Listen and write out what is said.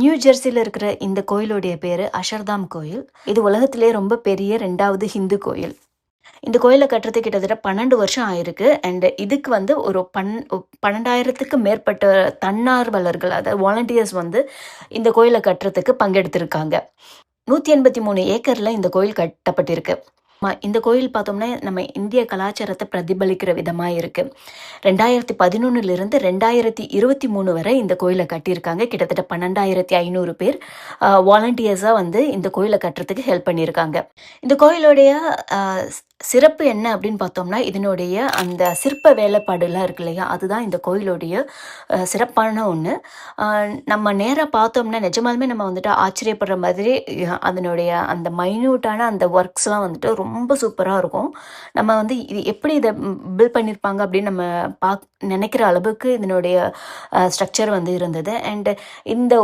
New ஜெர்சியில் இருக்கிற இந்த கோயிலுடைய பேர் அஷர்தாம் கோயில். இது உலகத்திலே ரொம்ப பெரிய ரெண்டாவது ஹிந்து கோயில். இந்த கோயிலை கட்டுறது கிட்டத்தட்ட பன்னெண்டு வருஷம் ஆயிருக்கு. அண்ட் இதுக்கு வந்து ஒரு பன் பன்னெண்டாயிரத்துக்கு மேற்பட்ட தன்னார்வலர்கள் அதாவது வாலண்டியர்ஸ் வந்து இந்த கோயிலை கட்டுறதுக்கு பங்கெடுத்திருக்காங்க. நூற்றி எண்பத்தி மூணு ஏக்கரில் இந்த கோயில் கட்டப்பட்டிருக்கு. இந்த கோயில் பார்த்தோம்னா நம்ம இந்திய கலாச்சாரத்தை பிரதிபலிக்கிற விதமாக இருக்குது ரெண்டாயிரத்தி பதினொன்னுலேருந்து ரெண்டாயிரத்தி இருபத்தி மூணு வரை இந்த கோயிலை கட்டியிருக்காங்க. கிட்டத்தட்ட பன்னெண்டாயிரத்தி ஐநூறு பேர் வாலண்டியர்ஸாக வந்து இந்த கோயிலை கட்டுறதுக்கு ஹெல்ப் பண்ணியிருக்காங்க. இந்த கோயிலுடைய சிறப்பு என்ன அப்படின்னு பார்த்தோம்னா இதனுடைய அந்த சிற்ப வேலைப்பாடுலாம் இருக்கு இல்லையா? அதுதான் இந்த கோயிலுடைய சிறப்பான ஒன்று நம்ம நேராக பார்த்தோம்னா நிஜமாலுமே நம்ம வந்துட்டு ஆச்சரியப்படுற மாதிரி அதனுடைய அந்த மைன்யூட்டான அந்த ஒர்க்ஸ்லாம் வந்துட்டு ரொம்ப சூப்பராக இருக்கும். நம்ம வந்து இது எப்படி இதை பில்ட் பண்ணியிருப்பாங்க அப்படின்னு நம்ம பா நினைக்கிற அளவுக்கு இதனுடைய ஸ்ட்ரக்சர் வந்து இருந்தது. அண்டு இந்த